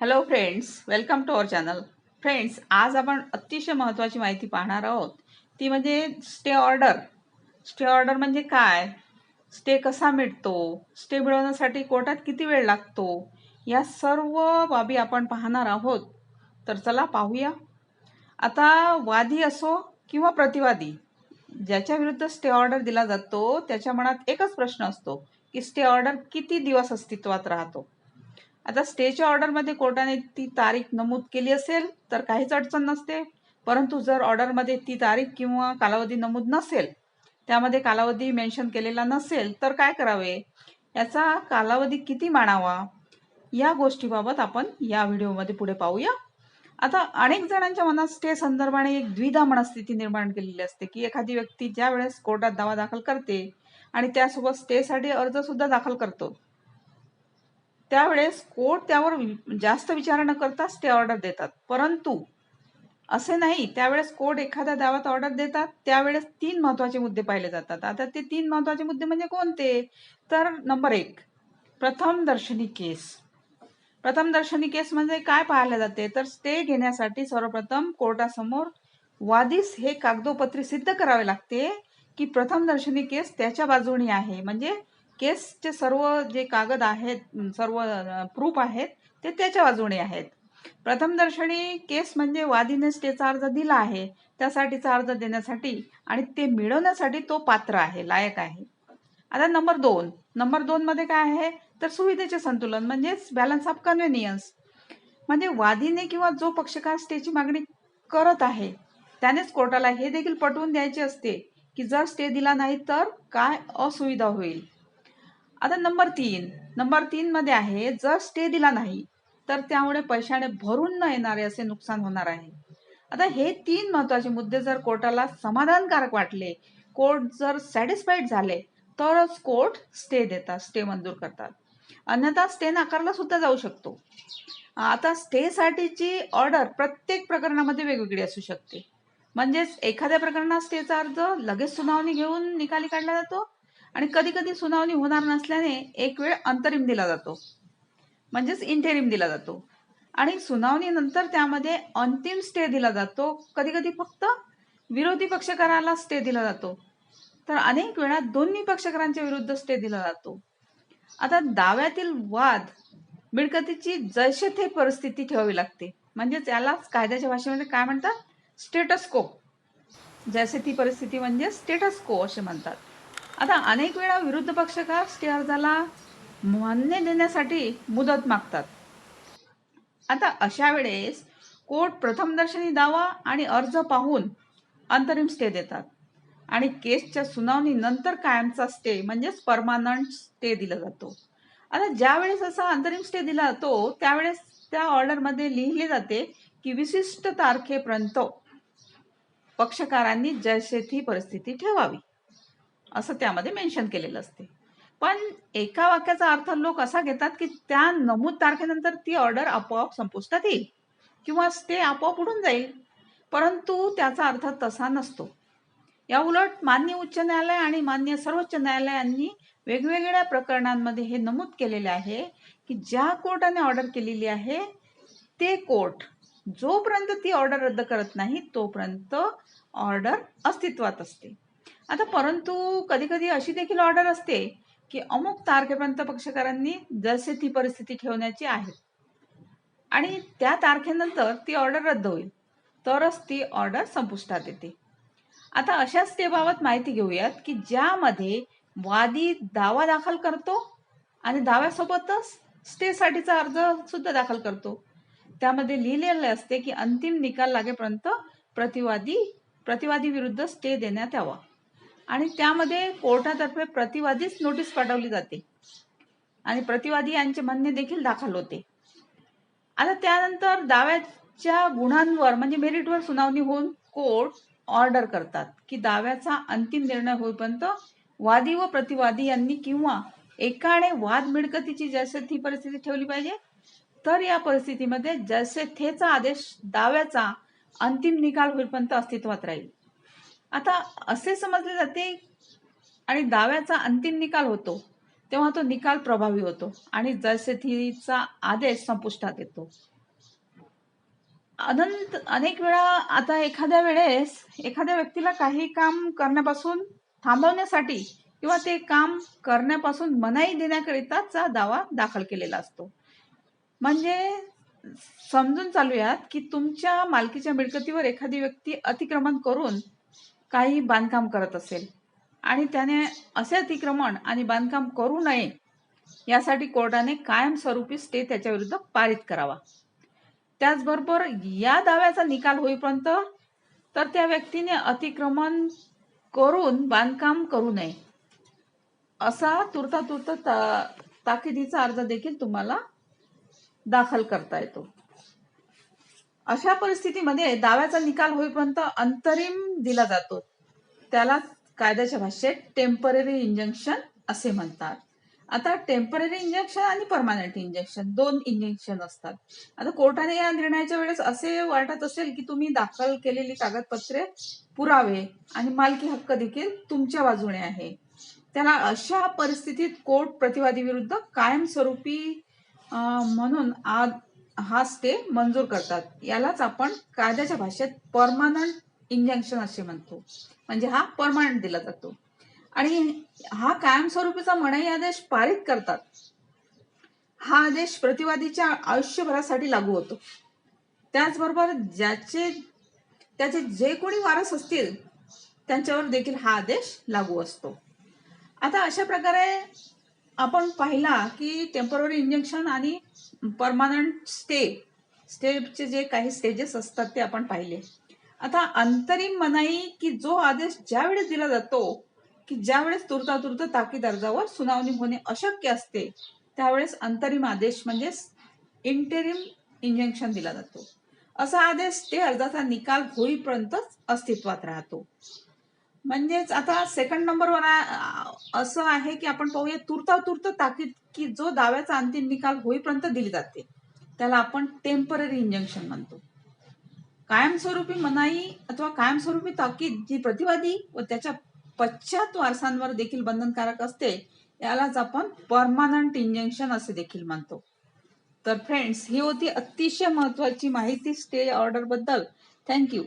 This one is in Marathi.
Hello friends welcome to our channel friends आज आपण अतिशय महत्त्वाची माहिती पाहणार आहोत. ती म्हणजे स्टे ऑर्डर स्टे ऑर्डर म्हणजे काय? स्टे कसा मिळतो स्टे मिळवण्यासाठी कोर्टात किती वेळ लागतो? या सर्व बाबी आपण पाहणार आहोत. तर चला पाहूया. आता वादी असो किंवा प्रतिवादी ज्याच्या विरुद्ध स्टे ऑर्डर दिला जातो त्याच्या मनात एकच प्रश्न असतो की स्टे ऑर्डर किती दिवस अस्तित्वात राहतो? आता स्टेच्या ऑर्डरमध्ये कोर्टाने ती तारीख नमूद केली असेल तर काहीच अडचण नसते. परंतु जर ऑर्डरमध्ये ती तारीख किंवा कालावधी नमूद नसेल त्यामध्ये कालावधी मेन्शन केलेला नसेल तर काय करावे? याचा कालावधी किती मानावा? या गोष्टीबाबत आपण या व्हिडिओमध्ये पुढे पाहूया. आता अनेक जणांच्या मनात स्टे संदर्भाने एक द्विधा मनस्थिती निर्माण केलेली असते की एखादी व्यक्ती ज्या वेळेस कोर्टात दावा दाखल करते आणि त्यासोबत स्टेसाठी अर्ज सुद्धा दाखल करतो. त्यावेळेस कोर्ट त्यावर जास्त विचार न करताच ते ऑर्डर देतात. परंतु असे नाही त्यावेळेस कोर्ट एखाद्या दावात ऑर्डर देतात त्यावेळेस तीन महत्त्वाचे मुद्दे पाहिले जातात. आता ते तीन महत्त्वाचे मुद्दे म्हणजे कोणते? तर नंबर एक प्रथम दर्शनी केस. प्रथम दर्शनी केस म्हणजे काय पाहायला जाते? तर स्टे घेण्यासाठी सर्वप्रथम कोर्टासमोर वादीस हे कागदोपत्री सिद्ध करावे लागते की प्रथम दर्शनी केस त्याच्या बाजूने आहे. म्हणजे केसचे सर्व जे कागद आहेत सर्व प्रूफ आहेत ते त्याच्या बाजूने आहेत. प्रथमदर्शनी केस म्हणजे वादीने स्टेचा अर्ज दिला आहे त्यासाठीचा अर्ज देण्यासाठी आणि ते मिळवण्यासाठी तो पात्र आहे लायक आहे. आता नंबर दोन. नंबर दोन मध्ये काय आहे? तर सुविधेचे संतुलन म्हणजेच बॅलन्स ऑफ कन्व्हिनियन्स म्हणजे वादीने किंवा जो पक्षकार स्टेची मागणी करत आहे त्यानेच कोर्टाला हे देखील पटवून द्यायचे असते की जर स्टे दिला नाही तर काय असुविधा होईल? आता नंबर तीन. नंबर तीन मध्ये आहे जर स्टे दिला नाही तर त्यामुळे पैशाने भरून न येणारे असे नुकसान होणार आहे. आता हे तीन महत्त्वाचे मुद्दे जर कोर्टाला समाधानकारक वाटले कोर्ट जर सॅटिस्फाईड झाले तरच कोर्ट स्टे देतात स्टे मंजूर करतात. अन्यथा स्टे नाकारला सुद्धा जाऊ शकतो. आता स्टे साठीची ऑर्डर प्रत्येक प्रकरणामध्ये वेगवेगळी असू शकते. म्हणजेच एखाद्या प्रकरणात स्टेचा अर्ज लगेच सुनावणी घेऊन निकाली काढला जातो आणि कधी कधी सुनावणी होणार नसल्याने एक वेळ अंतरिम दिला जातो. म्हणजेच इंटेरिम दिला जातो. आणि सुनावणीनंतर त्यामध्ये अंतिम स्टे दिला जातो. कधी कधी फक्त विरोधी पक्षकाराला स्टे दिला जातो. तर अनेक वेळा दोन्ही पक्षकारांच्या विरुद्ध स्टे दिला जातो. आता दाव्यातील वाद मिळकतीची जैसे थे परिस्थिती ठेवावी लागते. म्हणजे यालाच कायद्याच्या भाषेमध्ये काय म्हणतात? स्टेटस को जैसे ती परिस्थिती म्हणजे स्टेटस को असे म्हणतात. आता अनेक वेळा विरुद्ध पक्षकार स्टेअर्जाला मान्य देण्यासाठी मुदत मागतात. आता अशा वेळेस कोर्ट प्रथमदर्शनी दावा आणि अर्ज पाहून अंतरिम स्टे देतात. आणि केसच्या सुनावणी नंतर कायमचा स्टे म्हणजेच परमानंट स्टे दिला जातो. आता ज्यावेळेस असा अंतरिम स्टे दिला जातो त्यावेळेस त्या ऑर्डरमध्ये लिहिले जाते की विशिष्ट तारखेपर्यंत पक्षकारांनी जैसे ती परिस्थिती ठेवावी. असं त्यामध्ये मेन्शन केलेलं असते. पण एका वाक्याचा अर्थ लोक असा घेतात की त्या नमूद तारखेनंतर ती ऑर्डर आपोआप संपुष्टात येईल. किंवा ते आपोआप उडून जाईल. परंतु त्याचा अर्थ तसा नसतो. या उलट मान्य उच्च न्यायालय आणि मान्य सर्वोच्च न्यायालयांनी वेगवेगळ्या प्रकरणांमध्ये हे नमूद केलेले आहे की ज्या कोर्टाने ऑर्डर केलेली आहे ते कोर्ट जोपर्यंत ती ऑर्डर रद्द करत नाही तोपर्यंत ऑर्डर अस्तित्वात असते. आता परंतु कधी कधी अशी देखील ऑर्डर असते की अमुक तारखेपर्यंत पक्षकारांनी जसे ती परिस्थिती ठेवण्याची आहे. आणि त्या तारखेनंतर ती ऑर्डर रद्द होईल. तरच ती ऑर्डर संपुष्टात येते. आता अशाच स्टेबाबत माहिती घेऊयात की ज्यामध्ये वादी दावा दाखल करतो आणि दाव्यासोबतच स्टेसाठीचा अर्ज सुद्धा दाखल करतो. त्यामध्ये लिहिलेले असते की अंतिम निकाल लागेपर्यंत प्रतिवादी प्रतिवादी विरुद्ध स्टे देण्यात यावा. आणि त्यामध्ये कोर्टातर्फे प्रतिवादीच नोटीस पाठवली जाते. आणि प्रतिवादी यांचे म्हणणे देखील दाखल होते. आता त्यानंतर दाव्याच्या गुणांवर म्हणजे मेरिटवर सुनावणी होऊन कोर्ट ऑर्डर करतात की दाव्याचा अंतिम निर्णय होईपर्यंत वादी व प्रतिवादी यांनी किंवा एकाने वाद मिळकतीची जैसे ती परिस्थिती ठेवली पाहिजे तर या परिस्थितीमध्ये जैसे थेचा आदेश दाव्याचा अंतिम निकाल होईपर्यंत अस्तित्वात राहील. आता असे समजले जाते आणि दाव्याचा अंतिम निकाल होतो तेव्हा तो निकाल प्रभावी होतो आणि जलशेतीचा आदेश संपुष्टात येतो. अनंत अनेक वेळा आता एखाद्या वेळेस एखाद्या व्यक्तीला काही काम करण्यापासून थांबवण्यासाठी किंवा ते काम करण्यापासून मनाई देण्याकरिताचा दावा दाखल केलेला असतो. म्हणजे समजून चालूयात की तुमच्या मालकीच्या मिळकतीवर एखादी व्यक्ती अतिक्रमण करून काही बांधकाम करत असेल. आणि त्याने असे अतिक्रमण आणि बांधकाम करू नये यासाठी कोर्टाने कायमस्वरूपी स्टे त्याच्याविरुद्ध पारित करावा. त्याचबरोबर या दाव्याचा निकाल होईपर्यंत तर त्या व्यक्तीने अतिक्रमण करून बांधकाम करू नये. असा तुर्ता तुर्त ता, ताकिदीचा अर्ज देखील तुम्हाला दाखल करता येतो. अशा परिस्थितीमध्ये दाव्याचा निकाल होईपर्यंत अंतरिम दिला जातो. त्याला कायद्याच्या भाषेत टेंपररी इंजेक्शन असे म्हणतात. आता टेंपररी इंजेक्शन आणि परमानंट इंजेक्शन दोन इंजेक्शन असतात. आता कोर्टाने या निर्णयाच्या वेळेस असे वाटत असेल की तुम्ही दाखल केलेली कागदपत्रे पुरावे आणि मालकी हक्क देखील तुमच्या बाजूने आहे. त्याला अशा परिस्थितीत कोर्ट प्रतिवादी विरुद्ध कायमस्वरूपी म्हणून आ- हा ते मंजूर करतात. यालाच आपण कायद्याच्या भाषेत परमानंट इंजेक्शन असे म्हणतो. म्हणजे हा परमानंट दिला जातो. आणि हा कायमस्वरूपीचा मनाई आदेश पारित करतात. हा आदेश प्रतिवादीच्या आयुष्यभरासाठी लागू होतो. त्याचबरोबर ज्याचे त्याचे जे कोणी वारस असतील त्यांच्यावर देखील हा आदेश लागू असतो. आता अशा प्रकारे आपण पाहिला की टेंपररी इंजेक्शन आणि परमानंट स्टे स्टेपचे जे काही स्टेजेस असतात ते आपण पाहिले. आता अंतरिम मनाई की जो आदेश ज्यावेळेस दिला जातो की ज्यावेळेस तुर्तातुर्त ताकीद अर्जावर सुनावणी होणे अशक्य असते त्यावेळेस अंतरिम आदेश म्हणजे इंटेरिम इंजेक्शन दिला जातो. असा आदेश ते अर्जाचा निकाल होईपर्यंतच अस्तित्वात राहतो. म्हणजेच आता सेकंड नंबरवर असं आहे की आपण पाहूया तुर्ता तुर्त ताकीद की जो दाव्याचा अंतिम निकाल होईपर्यंत दिली जाते. त्याला आपण टेंपररी इंजंक्शन म्हणतो. कायमस्वरूपी मनाई अथवा कायमस्वरूपी ताकीद जी प्रतिवादी व त्याच्या पश्चात वारसांवर देखील बंधनकारक असते यालाच आपण परमानंट इंजेक्शन असे देखील म्हणतो. तर फ्रेंड्स ही होती अतिशय महत्वाची माहिती स्टे ऑर्डरबद्दल. थँक्यू